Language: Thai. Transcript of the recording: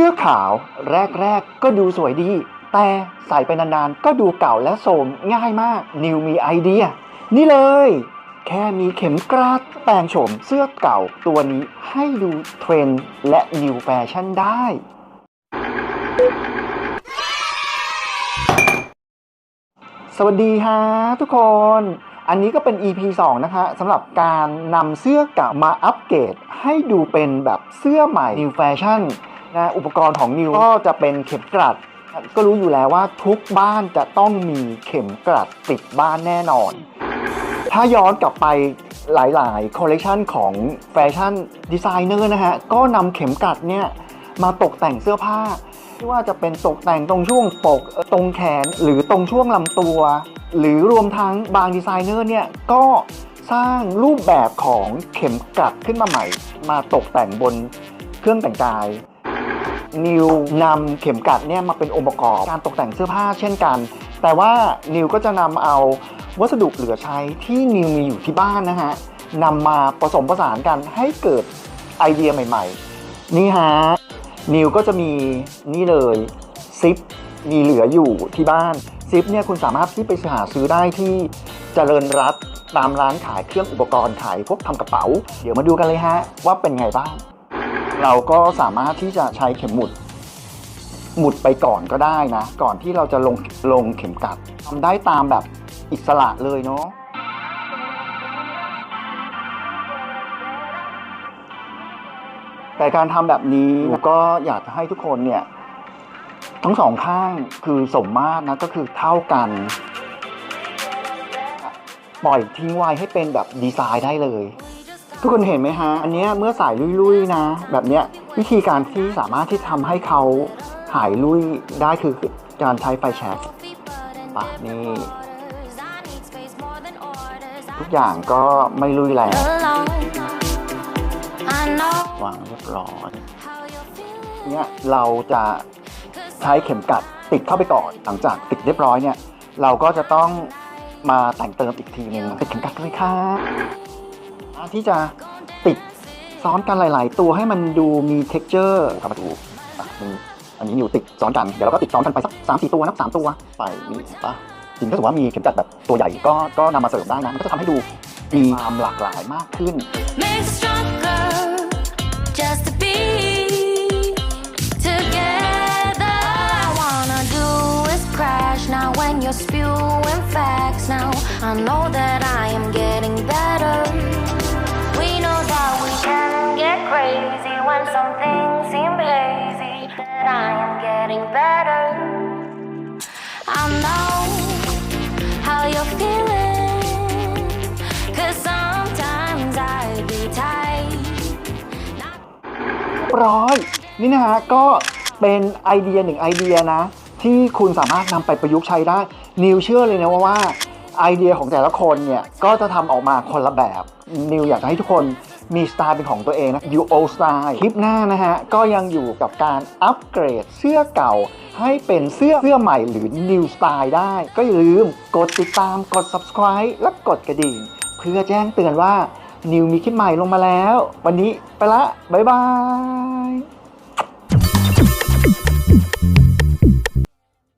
สื้อขาวแรก ๆ ก็ดูสวยดี แต่ใส่ไปนานๆ ก็ดูเก่าและโสมง่ายมาก นิวมีไอเดีย นี่เลย แค่มีเข็มกลัดแปลงโฉมเสื้อเก่าตัวนี้ให้ดูเทรนด์และนิวแฟชั่นได้ สวัสดีฮะทุกคน อันนี้ก็เป็น EP 2 นะคะสำหรับการนำเสื้อเก่ามาอัปเกรดให้ดูเป็นแบบเสื้อใหม่ New Fashion นะอุปกรณ์ของ New ก็จะเป็นเข็มกลัด ก็รู้อยู่แล้วว่าทุกบ้านจะต้องมีเข็มกลัดติดบ้านแน่นอน ถ้าย้อนกลับไปหลาย ๆ คอลเลกชันของแฟชั่นดีไซเนอร์นะฮะ ก็นำเข็มกลัดเนี่ยมาตกแต่งเสื้อผ้าไม่ว่าจะเป็นตกแต่งตรงช่วงปกเอ่อตรงแขนหรือตรงช่วงลำตัว หรือรวมทั้งบางดีไซเนอร์เนี่ยก็สร้างรูปแบบของเข็มกลัดขึ้นมาใหม่ มาตกแต่งบนเครื่องแต่งกาย นิวนำเข็มกลัดเนี่ยมาเป็นองค์ประกอบการตกแต่งเสื้อผ้าเช่นกัน แต่ว่านิวก็จะนำเอาวัสดุเหลือใช้ที่นิวมีอยู่ที่บ้านนะฮะนำมาผสมผสานกันให้เกิดไอเดียใหม่ ๆ นี่ฮะนิวก็จะมีนี่เลยซิปมีเหลืออยู่ที่บ้านซิปเนี่ยคุณสามารถที่ไปหาซื้อได้ที่เจริญรัตตามร้านขายเครื่องอุปกรณ์ขายพวกทำกระเป๋า เดี๋ยวมาดูกันเลยฮะว่าเป็นไงบ้าง เราก็สามารถที่จะใช้เข็มหมุด หมุดไปก่อนก็ได้นะ ก่อนที่เราจะลงลงเข็มกลัดทำได้ตามแบบอิสระเลยเนาะแต่การทำแบบนี้ก็อยากจะให้ทุกคนเนี่ย ทั้งสองข้างคือสมมาตรนะก็คือเท่ากัน ปล่อยทิ้งไว้ให้เป็นแบบดีไซน์ได้เลย ทุกคนเห็นไหมฮะ อันเนี้ยเมื่อสายลุยๆนะ แบบเนี้ยวิธีการที่สามารถที่ทำให้เขาหายลุยได้คือการใช้ไฟแช็กปะนี่ ทุกอย่างก็ไม่ลุยแล้ววางเรียบร้อยเนี่ยเราจะใช้เข็มกลัดติดเข้าไปก่อนหลังจากติดเรียบร้อยเนี่ย เราก็จะต้องมาแต่งเติมอีกทีหนึ่งติดเข็มกลัดเลยค รับที่จะติดซ้อนกันหลาย ๆ ตัวให้มันดูมี texture ครับมาดูอันนี้อยู่ติดซ้อนกัน เดี๋ยวเราก็ติดซ้อนกันไปสักสามสี่ตัวนับสามตัวไปนี่ปะจริงถ้าสมมติว่ามีเข็มกลัดแบบตัวใหญ่ก็ก็นำมาเสริมได้นะ มันก็จะทำให้ดูมีความหลากหลายมากขึ้น now when you're spewing facts. Now I know that I you're feeling. Cause sometimes I be tight. ร้อยนี่นะฮะก็เป็นไอเดียหนึ่งไอเดียนะ ที่คุณสามารถนำไปประยุกต์ใช้ได้ นิวเชื่อเลยนะว่าว่าไอเดียของแต่ละคนเนี่ย ก็จะทำออกมาคนละแบบ นิวอยากจะให้ทุกคน มีสไตล์เป็นของตัวเองนะ u o Style คลิปหน้านะฮะ ก็ยังอยู่กับการอัปเกรดเสื้อเก่า ให้เป็นเสื้อเสื้อใหม่หรือ New Style ได้ ก็อย่าลืมกดติดตามกด subscribe และกดกระดิ่ง เพื่อแจ้งเตือนว่า New มีคลิปใหม่ลงมาแล้ว วันนี้ไปละ บ๊ายบาย